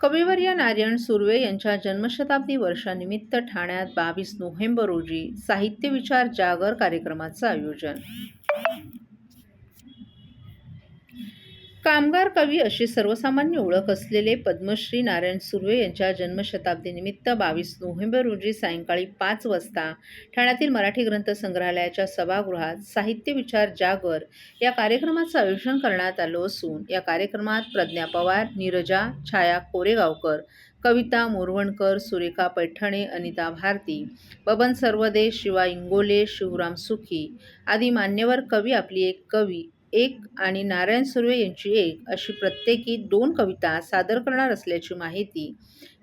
कविवर्य नारायण सुर्वे यांच्या जन्मशताब्दी वर्षानिमित्त ठाण्यात बावीस नोव्हेंबर रोजी साहित्य विचार जागर कार्यक्रमाचं आयोजन. कामगार कवी अशी सर्वसामान्य ओळख असलेले पद्मश्री नारायण सुर्वे यांच्या जन्मशताब्दीनिमित्त बावीस नोव्हेंबर रोजी सायंकाळी पाच वाजता ठाण्यातील मराठी ग्रंथ संग्रहालयाच्या सभागृहात साहित्य विचार जागर या कार्यक्रमाचं आयोजन करण्यात आलं असून या कार्यक्रमात प्रज्ञा पवार नीरजा छाया कोरेगावकर कविता मोरवणकर सुरेखा पैठणे अनिता भारती बबन सर्वदे शिवा इंगोले शिवराम सुखी आदी मान्यवर कवी आपली एक कवी एक आणि नारायण सुर्वे यांची एक अशी प्रत्येकी दोन कविता सादर करणार असल्याची माहिती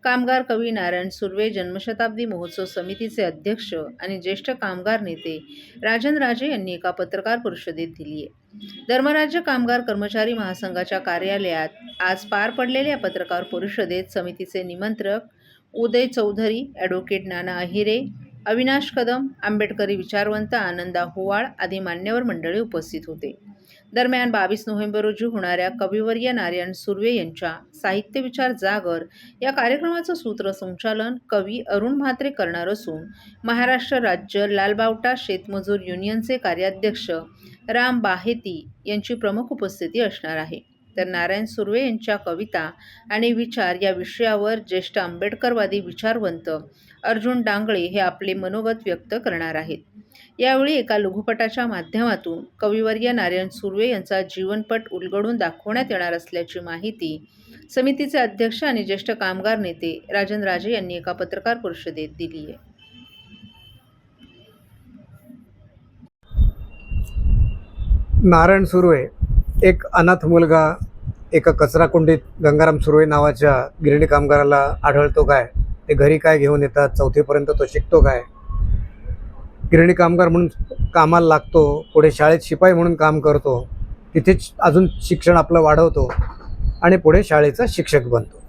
कामगार कवी नारायण सुर्वे जन्मशताब्दी महोत्सव समितीचे अध्यक्ष आणि ज्येष्ठ कामगार नेते राजन राजे यांनी एका पत्रकार परिषदेत दिली आहे धर्मराज्य कामगार कर्मचारी महासंघाच्या कार्यालयात आज पार पडलेल्या पत्रकार परिषदेत समितीचे निमंत्रक उदय चौधरी ॲडव्होकेट नाना अहिरे अविनाश कदम आंबेडकरी विचारवंत आनंदा होवाळ आदी मान्यवर मंडळी उपस्थित होते. दरम्यान बावीस नोव्हेंबर रोजी होणाऱ्या कविवर्य नारायण सुर्वे यांच्या साहित्य विचार जागर या कार्यक्रमाचं सूत्रसंचालन कवी अरुण म्हात्रे करणार असून महाराष्ट्र राज्य लालबावटा शेतमजूर युनियनचे कार्याध्यक्ष राम बाहेती यांची प्रमुख उपस्थिती असणार आहे. तर नारायण सुर्वे यांच्या कविता आणि विचार या विषयावर ज्येष्ठ आंबेडकरवादी विचारवंत अर्जुन डांगळे हे आपले मनोगत व्यक्त करणार आहेत. यावेळी एका लघुपटाच्या माध्यमातून कविवर्य नारायण सुर्वे यांचा जीवनपट उलगडून दाखवण्यात येणार असल्याची माहिती समितीचे अध्यक्ष आणि ज्येष्ठ कामगार नेते राजन राजे यांनी एका पत्रकार परिषदेत दिली आहे. नारायण सुर्वे एक अनाथ मुलगा एका कचराकुंडीत गंगाराम सुर्वे नावाच्या गिरणी कामगाराला आढळतो काय? ते घरी काय घेऊन येतात? चौथीपर्यंत तो शिकतो काय? गिरणी कामगार म्हणून कामाला लागतो पुढे शाळेत शिपाई म्हणून काम करतो तिथेच अजून शिक्षण आपलं वाढवतो आणि पुढे शाळेचा शिक्षक बनतो.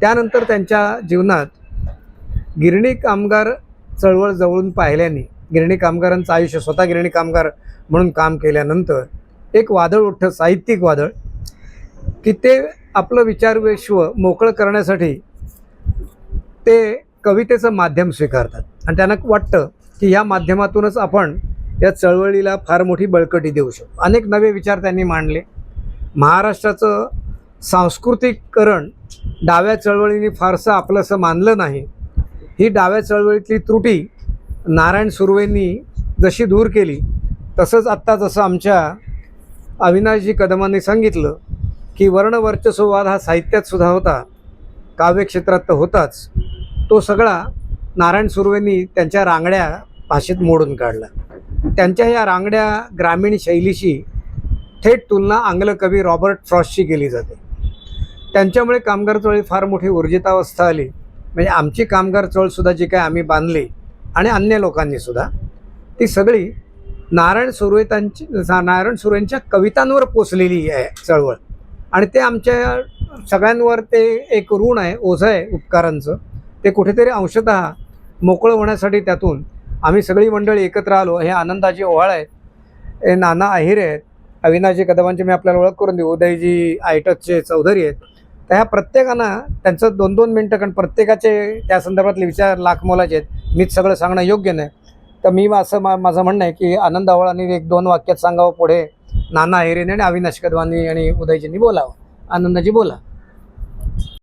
त्यानंतर त्यांच्या जीवनात गिरणी कामगार चळवळ जवळून पाहिल्याने गिरणी कामगारांचं आयुष्य स्वतः गिरणी कामगार म्हणून काम केल्यानंतर एक वादळ उठतं साहित्यिक वादळ की ते आपलं विचारविश्व मोकळं करण्यासाठी ते कवितेचं माध्यम स्वीकारतात. आणि त्यांना वाटतं की या माध्यमातूनच आपण या चळवळीला फार मोठी बळकटी देऊ शकतो. अनेक नवे विचार त्यांनी मांडले. महाराष्ट्राचं सांस्कृतिककरण डाव्या चळवळीने फारसं आपलंसं मानलं नाही. ही डाव्या चळवळीतली त्रुटी नारायण सुर्वेंनी जशी दूर केली तसंच आत्ता जसं आमच्या अविनाशजी कदमांनी सांगितलं की वर्णवर्चस्ववाद हा साहित्यात सुद्धा होता काव्यक्षेत्रात तर होताच. तो सगळा नारायण सुर्वेंनी त्यांच्या रांगड्या भाषेत मोडून काढला. त्यांच्या या रांगड्या ग्रामीण शैलीशी थेट तुलना आंग्ल कवी रॉबर्ट फ्रॉस्टची केली जाते. त्यांच्यामुळे कामगार चळवळी फार मोठी ऊर्जितावस्था आली. म्हणजे आमची कामगार चळसुद्धा जी काय आम्ही बांधली आणि अन्य लोकांनी सुद्धा ती सगळी नारायण सुरवेतांची नारायण सुर्वेंच्या कवितांवर पोचलेली आहे चळवळ. आणि ते आमच्या सगळ्यांवर ते एक ऋण आहे ओझं आहे उपकारांचं. ते कुठेतरी अंशतः मोकळं होण्यासाठी त्यातून आम्ही सगळी मंडळी एकत्र आलो. हे आनंदाजी ओहाळ आहेत हे नाना आहिरे आहेत. अविनाशजी कदमांची मी आपल्याला ओळख करून देऊ. उदयजी आयटकचे चौधरी आहेत. तर ह्या प्रत्येकानं त्यांचं दोन दोन मिनटं कारण प्रत्येकाचे त्या संदर्भातले विचार लाख मोलाचे आहेत. मीच सगळं सांगणं योग्य नाही. तर मी असं मा माझं म्हणणं आहे की आनंद आवळांनी एक दोन वाक्यात सांगावं पुढे नाना अहिरेने आणि अविनाश कदवांनी आणि उदयजींनी बोलावं. आनंदाजी बोला.